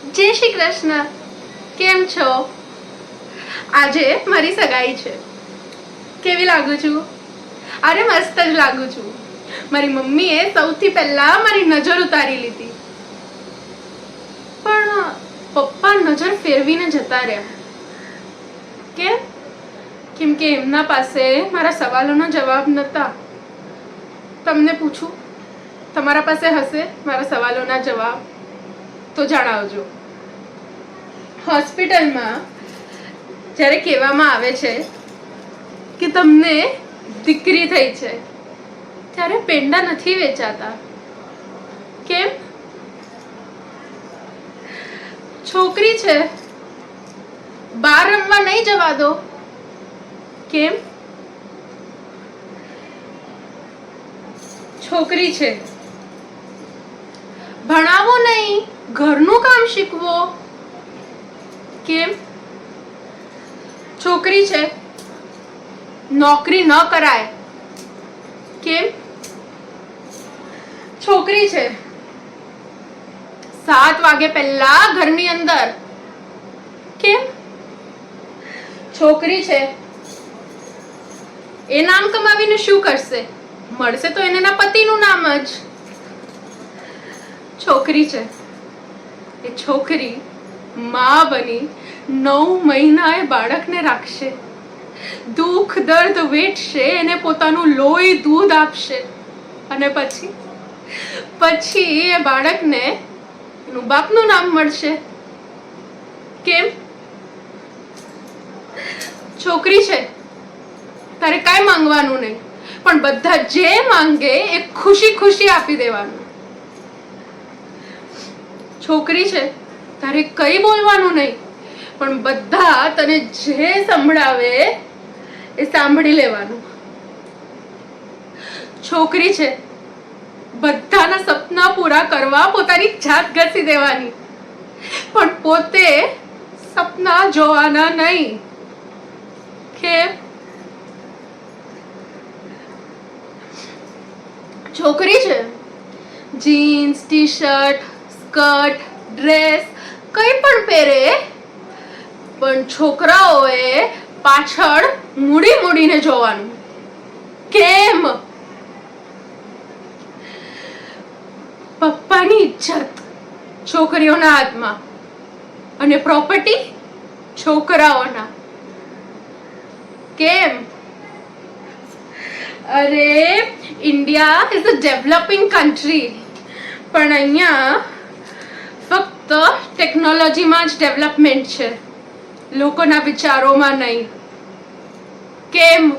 જય શ્રી કૃષ્ણ. કેમ છો? આજે મારી સગાઈ છે. કેવી લાગુ છું? અરે મસ્ત જ લાગુ છું. મારી મમ્મીએ સૌથી પહેલા મારી નજર ઉતારી લીધી. પણ પપ્પા નજર ફેરવીને જતા રહ્યા. કેમ? કેમ કે એમના પાસે મારા સવાલોના જવાબ નહોતા તમને પૂછું? તમારા પાસે હશે મારા સવાલોના જવાબ? તો જણાવજો. હોસ્પિટલમાં જ્યારે કહેવામાં આવે છે કે તમને દીકરી થઈ છે, ત્યારે પેંડા નથી વેચાતા. કેમ? છોકરી છે, બહાર રમવા નહીં જવા દો. કેમ? છોકરી છે, ભણાવો ઘરનું કામ શીખવો? કેમ? છોકરી છે. નોકરી ન કરાય. કેમ? છોકરી છે. સાત વાગે પહેલા ઘરની અંદર. કેમ? છોકરી છે. એ નામ કમાવીને શું કરશે? મળશે તો એને પતિનું નામ જ. છોકરી છે. એ છોકરી મા બની નવ મહિના એ બાળકને રાખશે. દુઃખ, દર્દ વેઠશે, એને પોતાનું લોહી દૂધ આપશે. અને પછી? પછી એ બાળકને એનું બાપનું નામ મળશે. કેમ? છોકરી છે, તારે કાંઈ માંગવાનું નહીં. પણ બધા જે માંગે એ ખુશી ખુશી આપી દેવાનું. છોકરી છે, તારે કઈ બોલવાનું નહીં. પણ બધા તને જે સંભળાવે એ સાંભળી લેવાનું. છોકરી છે, બધાના સપના પૂરા કરવા પોતાની જાત ઘસી દેવાની. પણ પોતે સપના જોવાના નહીં. કે છોકરી છે, jeans T shirt skirt dress, કંઈ પણ પહેરે, પણ છોકરાઓએ પાછળ મૂડી મૂડીને જોવાનું. કેમ? પપ્પાની ઇજ્જત છોકરીઓના હાથમાં અને પ્રોપર્ટી છોકરાઓના. કેમ? અરે, India is a developing country પણ અહીંયા ફક્ત ટેકનોલોજીમાં જ ડેવલપમેન્ટ છે. લોકોના વિચારોમાં નહીં. કેમ?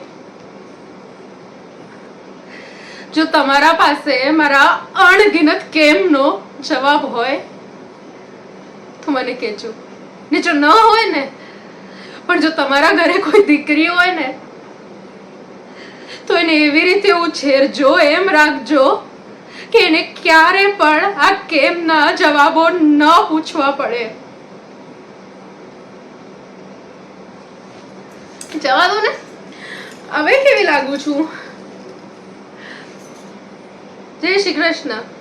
જો તમારા પાસે મારા અણગિનત કેમનો જવાબ હોય, તો મને કહેજો. ને જો ન હોય ને. પણ જો તમારા ઘરે કોઈ દીકરી હોય ને, તો એને એવી રીતે ઉછેરજો, એમ રાખજો કે એને ક્યારે પણ આ કેમના જવાબો ન પૂછવા પડે. જવા દો ને. હવે કેવી લાગુ છું? જય શ્રી કૃષ્ણ.